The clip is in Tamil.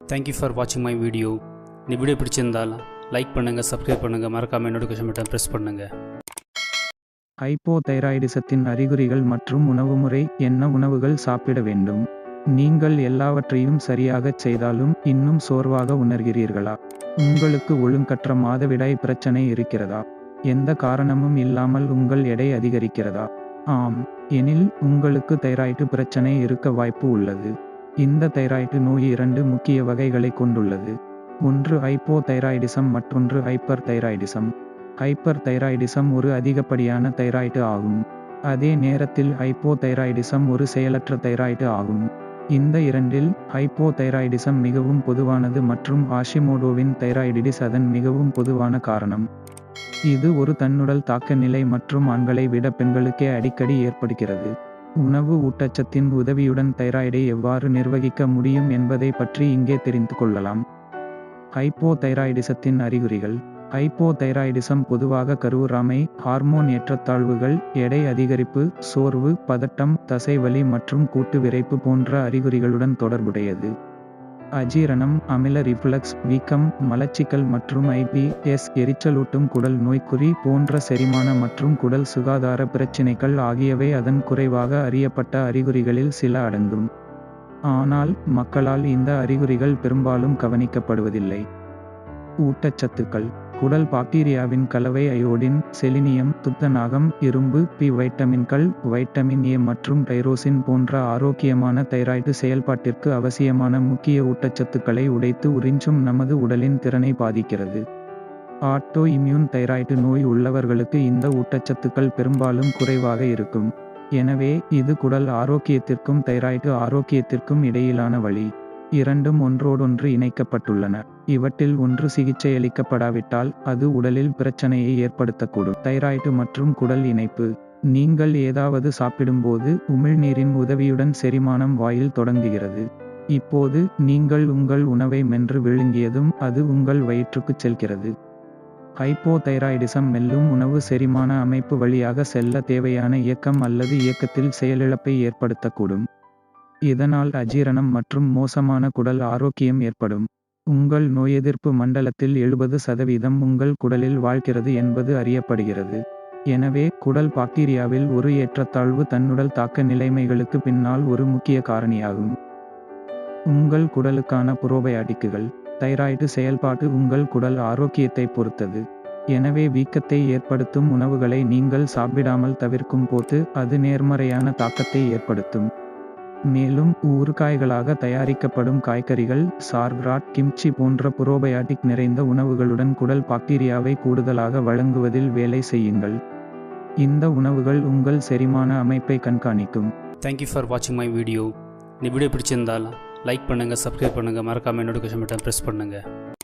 தேங்க்யூ ஃபார் வாட்சிங் மை வீடியோ இந்த வீடியோ பிடிச்சிருந்தால் லைக் பண்ணுங்கள் சப்ஸ்கிரைப் பண்ணுங்கள் மறக்காமல் நோட்டிஃபிகேஷன் பட்டன் ப்ரெஸ் பண்ணுங்கள் ஹைப்போதைராய்டிசத்தின் அறிகுறிகள் மற்றும் உணவுமுறை என்ன உணவுகள் சாப்பிட வேண்டும்? நீங்கள் எல்லாவற்றையும் சரியாகச் செய்தாலும் இன்னும் சோர்வாக உணர்கிறீர்களா? உங்களுக்கு ஒழுங்கற்ற மாதவிடாய் பிரச்சனை இருக்கிறதா? எந்த காரணமும் இல்லாமல் உங்கள் எடை அதிகரிக்கிறதா? ஆம் எனில் உங்களுக்கு தைராய்டு பிரச்சனை இருக்க வாய்ப்பு உள்ளது. இந்த தைராய்டு நோய் இரண்டு முக்கிய வகைகளை கொண்டுள்ளது. ஒன்று ஹைப்போதைராய்டிசம் மற்றொன்று ஹைப்பர் தைராய்டிசம் ஹைப்பர் தைராய்டிசம் ஒரு அதிகப்படியான தைராய்டு ஆகும். அதே நேரத்தில் ஹைப்போதைராய்டிசம் ஒரு செயலற்ற தைராய்டு ஆகும். இந்த இரண்டில் ஹைப்போதைராய்டிசம் மிகவும் பொதுவானது மற்றும் ஆஷிமோடோவின் தைராய்டிடிஸ் அதன் மிகவும் பொதுவான காரணம். இது ஒரு தன்னுடல் தாக்க நிலை மற்றும் ஆண்களை விட பெண்களுக்கே அடிக்கடி ஏற்படுகிறது. உணவு ஊட்டச்சத்தின் உதவியுடன் தைராய்டை எவ்வாறு நிர்வகிக்க முடியும் என்பதை பற்றி இங்கே தெரிந்து கொள்ளலாம். ஹைப்போதைராய்டிசத்தின் அறிகுறிகள். ஹைப்போதைராய்டிசம் பொதுவாக கருவுறாமை ஹார்மோன் ஏற்றத்தாழ்வுகள் எடை அதிகரிப்பு சோர்வு பதட்டம் தசைவலி மற்றும் கூட்டு விரைப்பு போன்ற அறிகுறிகளுடன் தொடர்புடையது. அஜீரணம் அமில ரிஃப்ளக்ஸ் வீக்கம் மலச்சிக்கல் மற்றும் ஐபிஎஸ் எரிச்சலூட்டும் குடல் நோய்க்குறி போன்ற செரிமான மற்றும் குடல் சுகாதார பிரச்சினைகள் ஆகியவை அதன் குறைவாக அறியப்பட்ட அறிகுறிகளில் சில அடங்கும். ஆனால் மக்களால் இந்த அறிகுறிகள் பெரும்பாலும் கவனிக்கப்படுவதில்லை. ஊட்டச்சத்துக்கள். குடல் பாக்டீரியாவின் கலவை அயோடின் செலினியம் துத்தநாகம் இரும்பு பி வைட்டமின்கள் வைட்டமின் ஏ மற்றும் டைரோசின் போன்ற ஆரோக்கியமான தைராய்டு செயல்பாட்டிற்கு அவசியமான முக்கிய ஊட்டச்சத்துக்களை உடைத்து உறிஞ்சும் நமது உடலின் திறனை பாதிக்கிறது. ஆட்டோ இம்யூன் தைராய்டு நோய் உள்ளவர்களுக்கு இந்த ஊட்டச்சத்துக்கள் பெரும்பாலும் குறைவாக இருக்கும். எனவே இது குடல் ஆரோக்கியத்திற்கும் தைராய்டு ஆரோக்கியத்திற்கும் இடையிலான வழி. இரண்டும் ஒன்றோடொன்று இணைக்கப்பட்டுள்ளன. இவற்றில் ஒன்று சிகிச்சையளிக்கப்படாவிட்டால் அது உடலில் பிரச்சனையை ஏற்படுத்தக்கூடும். தைராய்டு மற்றும் குடல் இணைப்பு. நீங்கள் ஏதாவது சாப்பிடும்போது உமிழ்நீரின் உதவியுடன் செரிமானம் வாயில் தொடங்குகிறது. இப்போது நீங்கள் உங்கள் உணவை மென்று விழுங்கியதும் அது உங்கள் வயிற்றுக்குச் செல்கிறது. ஹைப்போதைராய்டிசம் மெல்லும் உணவு செரிமான அமைப்பு வழியாக செல்ல தேவையான இயக்கம் அல்லது இயக்கத்தில் செயலிழப்பை ஏற்படுத்தக்கூடும். இதனால் அஜீரணம் மற்றும் மோசமான குடல் ஆரோக்கியம் ஏற்படும். உங்கள் நோயெதிர்ப்பு மண்டலத்தில் எழுபது சதவீதம் உங்கள் குடலில் வாழ்கிறது என்பது அறியப்படுகிறது. எனவே குடல் பாக்டீரியாவில் ஒரு ஏற்றத்தாழ்வு தன்னுடல் தாக்க நிலைமைகளுக்கு பின்னால் ஒரு முக்கிய காரணியாகும். உங்கள் குடலுக்கான புரோபயாட்டிக்குகள் தைராய்டு செயல்பாடு உங்கள் குடல் ஆரோக்கியத்தை பொறுத்தது. எனவே வீக்கத்தை ஏற்படுத்தும் உணவுகளை நீங்கள் சாப்பிடாமல் தவிர்க்கும் போது அது நேர்மறையான தாக்கத்தை ஏற்படுத்தும். மேலும் ஊறுகாய்களாக தயாரிக்கப்படும் காய்கறிகள் சார்க்ராட் கிம்ச்சி போன்ற புரோபயாட்டிக் நிறைந்த உணவுகளுடன் குடல் பாக்டீரியாவை கூடுதலாக வழங்குவதில் வேலை செய்யுங்கள். இந்த உணவுகள் உங்கள் செரிமான அமைப்பை கண்காணிக்கும். தேங்க்யூ ஃபார் வாட்சிங் மை வீடியோ இந்த வீடியோ பிடிச்சிருந்தால் லைக் பண்ணுங்கள் சப்ஸ்கிரைப் பண்ணுங்கள் மறக்காமல் நோட்டிஃபிகேஷன் பட்டன் ப்ரெஸ் பண்ணுங்கள்